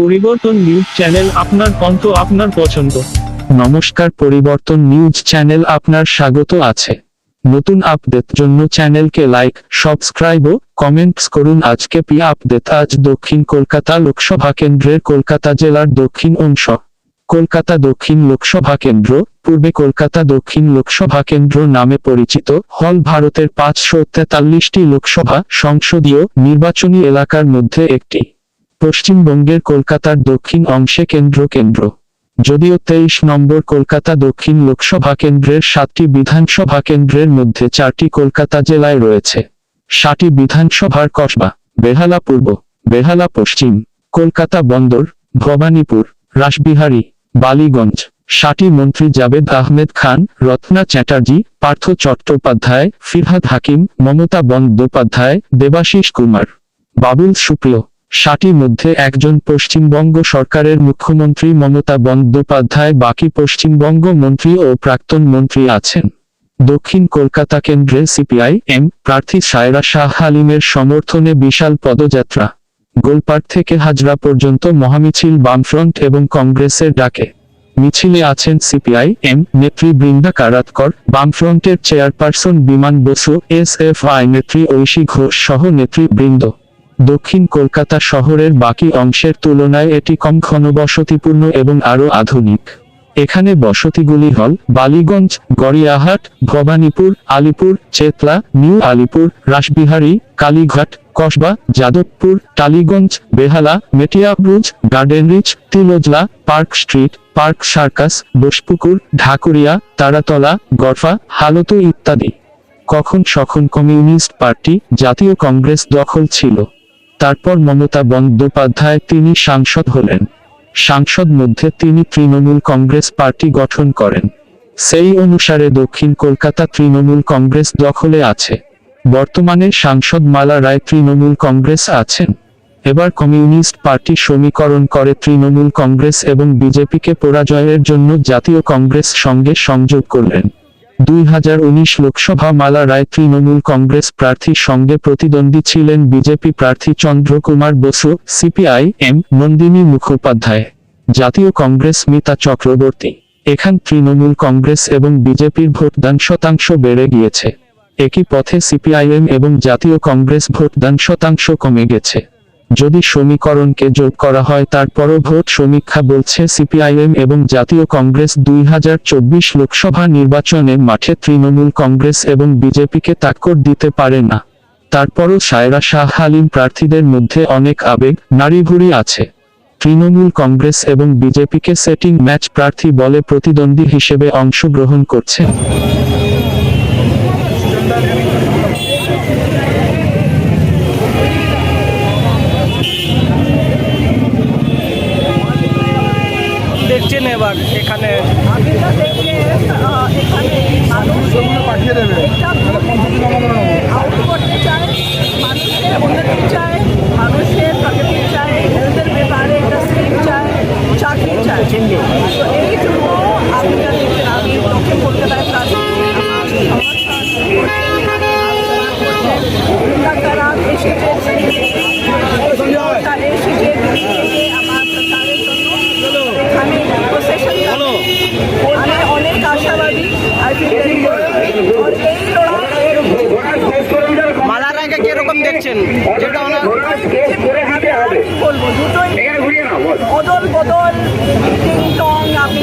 পরিবর্তন news channel আপনার কণ্ঠ আপনার পছন্দ। নমস্কার, পরিবর্তন নিউজ চ্যানেল আপনার স্বাগত আছে। নতুন আপডেট জন্য চ্যানেলকে লাইক, সাবস্ক্রাইব ও কমেন্টস করুন। আজকে পি আপডেট, আজ দক্ষিণ কলকাতা লোকসভা কেন্দ্রের কলকাতা জেলার দক্ষিণ অংশ। কলকাতা দক্ষিণ লোকসভা কেন্দ্র, পূর্বে কলকাতা দক্ষিণ লোকসভা কেন্দ্র নামে পরিচিত, হল ভারতের পাঁচশো তেতাল্লিশটি লোকসভা সংসদীয় নির্বাচনী এলাকার মধ্যে একটি। পশ্চিমবঙ্গের কলকাতার দক্ষিণ অংশে কেন্দ্র কেন্দ্র। যদিও তেইশ নম্বর কলকাতা দক্ষিণ লোকসভা কেন্দ্রের সাতটি বিধানসভা কেন্দ্রের মধ্যে চারটি কলকাতা জেলায় রয়েছে। সাতটি বিধানসভার কসবা, বেহালা পূর্ব, বেহালা পশ্চিম, কলকাতা বন্দর, ভবানীপুর, রাসবিহারী, বালিগঞ্জ। সাতটি মন্ত্রী জাবেদ আহমেদ খান, রত্না চ্যাটার্জি, পার্থ চট্টোপাধ্যায়, ফিরহাদ হাকিম, মমতা বন্দ্যোপাধ্যায়, দেবাশিস কুমার। বাবুল সুপ্রিয়। সাটি মধ্যে একজন পশ্চিমবঙ্গ সরকারের মুখ্যমন্ত্রী মমতা বন্দ্যোপাধ্যায়, বাকি পশ্চিমবঙ্গ মন্ত্রী ও প্রাক্তন মন্ত্রী আছেন। দক্ষিণ কলকাতা কেন্দ্রে সিপিআই এম প্রার্থী সায়রা শাহ হালিমের সমর্থনে বিশাল পদযাত্রা। গোলপাড় থেকে হাজরা পর্যন্ত মহামিছিল বামফ্রন্ট এবং কংগ্রেসের ডাকে। মিছিলে আছেন সিপিআই এম নেত্রী বৃন্দা কারাতকর, বামফ্রন্টের chairperson Biman Basu, S F I নেত্রী ঐশী ঘোষ সহ নেতৃবৃন্দ। দক্ষিণ কলকাতা শহরের বাকি অংশের তুলনায় এটি কম ঘনবসতিপূর্ণ এবং আরও আধুনিক। এখানে বসতিগুলি হল Ballygunge, Gariahat, Bhowanipore, Alipore, Chetla, new Alipore, Rashbehari, Kalighat, Kasba, Jadavpur, Tollygunge, Behala Metiabruz garden reach Tiljala, park street, park circus, Bosepukur, Dhakuria, Taratala, Garfa, Haltu ইত্যাদি। কখন সখন কমিউনিস্ট পার্টি জাতীয় কংগ্রেস দখল ছিল। তারপর মমতা বন্দ্যোপাধ্যায় তিনি সাংসদ হলেন। সাংসদ মধ্যে তিনি তৃণমূল কংগ্রেস পার্টি গঠন করেন। সেই অনুসারে দক্ষিণ কলকাতা তৃণমূল কংগ্রেস দখলে আছে। বর্তমানে সাংসদ মালা রায় তৃণমূল কংগ্রেস আছেন। এবার কমিউনিস্ট পার্টি সমীকরণ করে তৃণমূল কংগ্রেস এবং বিজেপিকে পরাজয়ের জন্য জাতীয় কংগ্রেস সঙ্গে সংযোগ করলেন। দুই হাজার উনিশ লোকসভা মালা রায় তৃণমূল কংগ্রেস প্রার্থীর সঙ্গে প্রতিদ্বন্দ্বী ছিলেন বিজেপি প্রার্থী চন্দ্রকুমার বসু, সিপিআই এম নন্দিনী মুখোপাধ্যায়, জাতীয় কংগ্রেস মিতা চক্রবর্তী। এখান তৃণমূল কংগ্রেস এবং বিজেপির ভোটদান শতাংশ বেড়ে গিয়েছে। একই পথে সিপিআইএম এবং জাতীয় কংগ্রেস ভোটদান শতাংশ কমে গেছে। যদি সমীকরণকে যোগ করা হয়, তারপরও ভোট সমীক্ষা বলছে সিপিআইএম এবং জাতীয় কংগ্রেস দুই হাজার চব্বিশ লোকসভা নির্বাচনে মাঠে তৃণমূল কংগ্রেস এবং বিজেপিকে টাক্কর দিতে পারে না। তারপরও সায়রা শাহ হালিম প্রার্থীদের মধ্যে অনেক আবেগ নারীভুরি আছে। তৃণমূল কংগ্রেস এবং বিজেপিকে সেটিং ম্যাচ প্রার্থী বলে প্রতিদ্বন্দ্বী হিসেবে অংশগ্রহণ করছে। দেখছেন এবার এখানে পাঠিয়ে দেবে উন্নতি চায় মানুষের প্রগতি চায় হেলথের ব্যাপারে একটা চায় চাকরি চায় তো এই জন্য আপনি আমি দক্ষিণ কলকাতায় প্রার্থী আমার এসেছে এসেছে দিল্লি থেকে আমার প্রচারের জন্য এখানে প্রসেশন আমি অনেক আশাবাদী আই ফিল এই লড়াই কীরকম দেখছেন? যেটা ওনার বলব দুটোই অদল বদল টিং টং আপনি